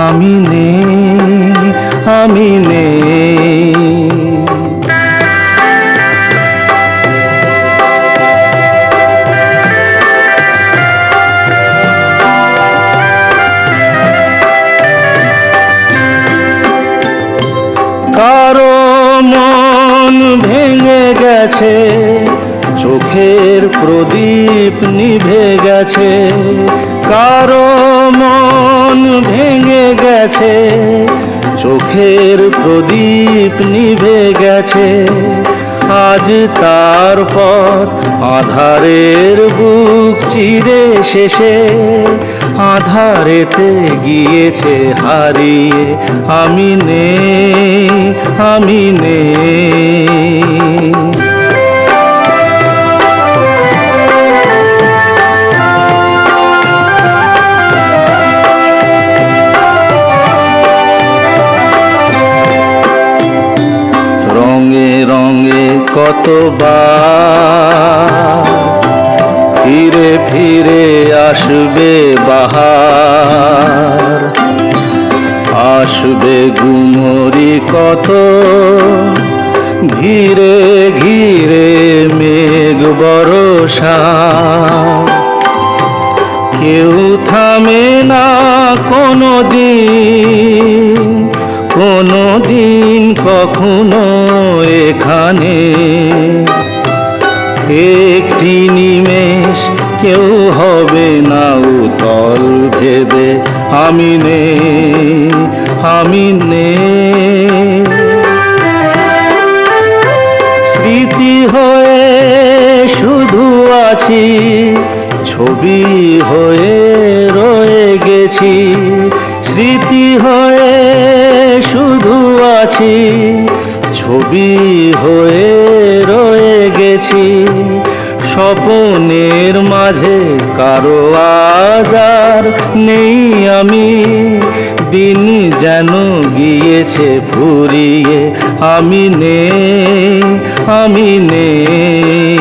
আমি আমি কারও মন ভেঙে গেছে চোখের প্রদীপ নিভে গেছে কারও মন ভেঙে গেছে, চোখের প্রদীপ নিভে গেছে। আজ তার পথ আধারের বুক চিরে শেষে, আধারেতে গিয়েছে হারিয়ে, আমি নেই আমি নেই। ফিরে ফিরে আসবে বাহার। আসবে গুমরি কত, ঘিরে ঘিরে মেঘ বরষা। কেউ থামে না কোনো দিন কোনো দিন কখনো এখানে। একটি নিমেষ, কেউ হবে না উতল ভেবে আমি নে আমি নে। স্মৃতি হয়ে শুধু আছি, ছবি হয়ে রয়ে গেছি। স্মৃতি হয়ে শুধু আছি ছবি হয়ে রয়ে গেছি। স্বপনের মাঝে কারও আজার নেই আমি। দিন যেন গিয়েছে ফুরিয়ে, আমি নেই আমি নেই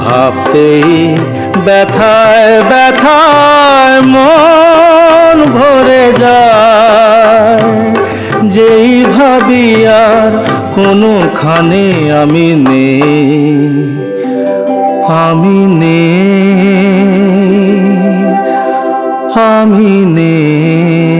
ভাবতেই ব্যথায় ব্যথায় মন ভরে যায়। যেই ভাবি আর কোনোখানে আমি নেই। আমি নেই। আমি নেই।